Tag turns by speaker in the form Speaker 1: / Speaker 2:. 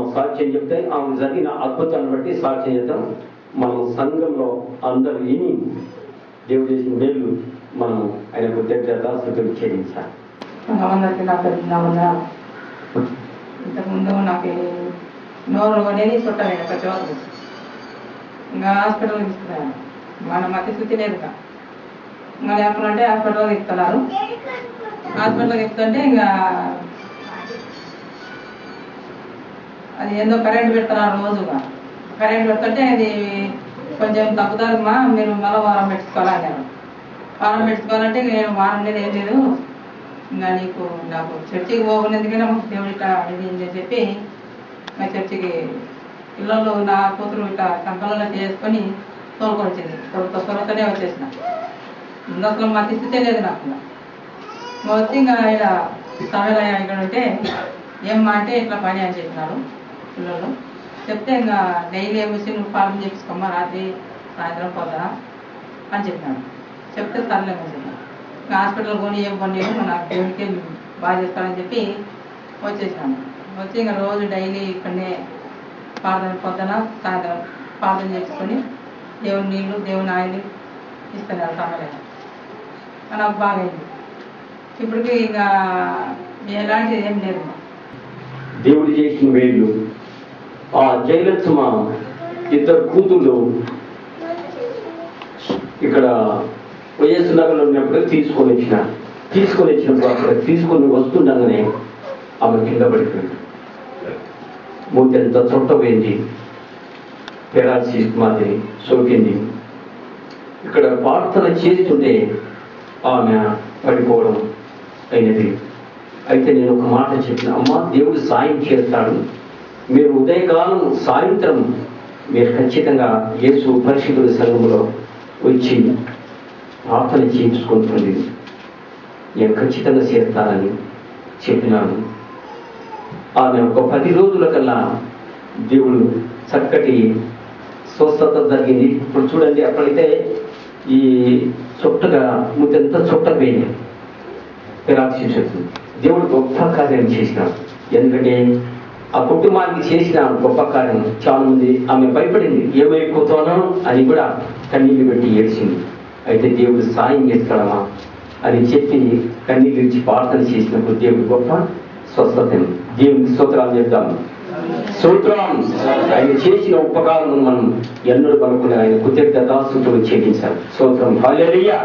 Speaker 1: మనం సాక్ష్యం చెప్తే ఆమె జరిగిన అద్భుతాన్ని బట్టి సాక్ష్యం చేద్దాం మనం సంఘంలో అందరూ విని దేవుడు చేసిన మేలు మనం ఆయన కృతజ్ఞత స్థుతులు చేయించాలి
Speaker 2: అందరికీ నా పేరు ఇంతకుముందు నాకు నోరు అనేది చుట్టలేదు ఒక ఒక్కరు ఇంకా హాస్పిటల్ తీసుకున్నాను మన మతి శుద్ధి లేదు ఇంకా. ఇంకా లేకుంటే తీసుకున్నారు ఇస్తున్నారు తీసుకుంటే ఇంకా అది ఏందో కరెంట్ పెడుతున్నారు రోజుగా కరెంట్ పెడుతుంటే అది కొంచెం తగ్గుతుందమ్మా మీరు మళ్ళీ వారం పెట్టుకోవాలన్నారు వారం పెట్టుకోవాలంటే నేను వారం లేదు ఏం లేదు. ఇంకా నీకు నాకు చర్చికి పోకునేందుకైనా మాకు దేవుడు ఇట్లా అని చెప్పి మా చర్చికి పిల్లలు నా కూతురు ఇట్లా సంకలన చేసుకొని తోలుకొచ్చింది. త్వరతో త్వరతోనే వచ్చేసిన. ముందు అసలు మా స్థితే లేదు నాకు ఇంకా. వచ్చి ఇంకా ఇక్కడ సమయలయ్య ఇక్కడ ఉంటే ఏమ్మా అంటే ఇట్లా పని అని చెప్పినారు. పిల్లలు. చెప్తే ఇంకా డైలీ వచ్చి నువ్వు పాలన చేసుకోమ్మా రాత్రి సాయంత్రం పోదా అని చెప్పినాడు. చెప్తే సర్లే చెప్పాను ఇంకా హాస్పిటల్ కొని ఏం కొని నాకు దేవుడికి బాగా చేస్తానని చెప్పి వచ్చేసాను వచ్చి ఇంకా రోజు డైలీ ఇక్కడనే ప్రార్థన పొద్దున సాయంత్రం ప్రార్థన చేసుకొని దేవుని నీళ్ళు దేవుని ఆయిల్ ఇస్తున్నారు సమయం నాకు బాగైంది. ఇప్పటికి ఇంకా ఎలాంటిది ఏం లేదు.
Speaker 1: దేవుడు చేసిన వేళ్ళు ఆ జయలక్ష్మ ఇద్దరు కూతుళ్ళు ఇక్కడ వైఎస్ నగర్లో ఉన్నప్పుడు తీసుకొని వచ్చిన తీసుకొని వచ్చినప్పుడు అక్కడ తీసుకొని వస్తుండగానే ఆమె కింద పడిపోయింది. మూతి ఎంత చుట్టపోయింది పెరాలసిస్ మాదిరి సోకింది. ఇక్కడ ప్రార్థన చేస్తుంటే ఆమె పడిపోవడం అయినది. అయితే నేను ఒక మాట చెప్పిన అమ్మ దేవుడు సాయం చేస్తాడు మీరు ఉదయకాలం సాయంత్రం మీరు ఖచ్చితంగా యేసు పరిశుద్ధుల సంఘంలో వచ్చి ప్రార్థన చేయించుకుంటుంది నేను ఖచ్చితంగా చేస్తానని చెప్పినాను. ఆమె ఒక పది రోజుల కల్లా దేవుడు చక్కటి స్వస్థత జరిగింది. ఇప్పుడు చూడండి అక్కడైతే ఈ చుట్టగా ముద్దంతా చుట్టపోయింది పెరాక్సిస్ దేవుడు గొప్ప కార్యం చేసినాడు. ఎందుకంటే ఆ కుటుంబానికి చేసిన గొప్ప కార్యం చాలా మంది ఆమె భయపడింది. ఏమైపోతానో అని కూడా కన్నీళ్ళు పెట్టి ఏడ్చింది. అయితే దేవుడు సాయం చేస్తాడమా అని చెప్పి కన్నీళ్ళు ఇచ్చి ప్రార్థన చేసినప్పుడు దేవుడు గొప్ప స్వస్థతను దేవునికి స్తోత్రాలు చెప్తాం స్తోత్రం. ఆయన చేసిన ఉపకారం మనం ఎన్నడూ కనుక్కునే ఆయన కృతజ్ఞత స్థుతులు చేయించాలి స్తోత్రం. హల్లెలూయా.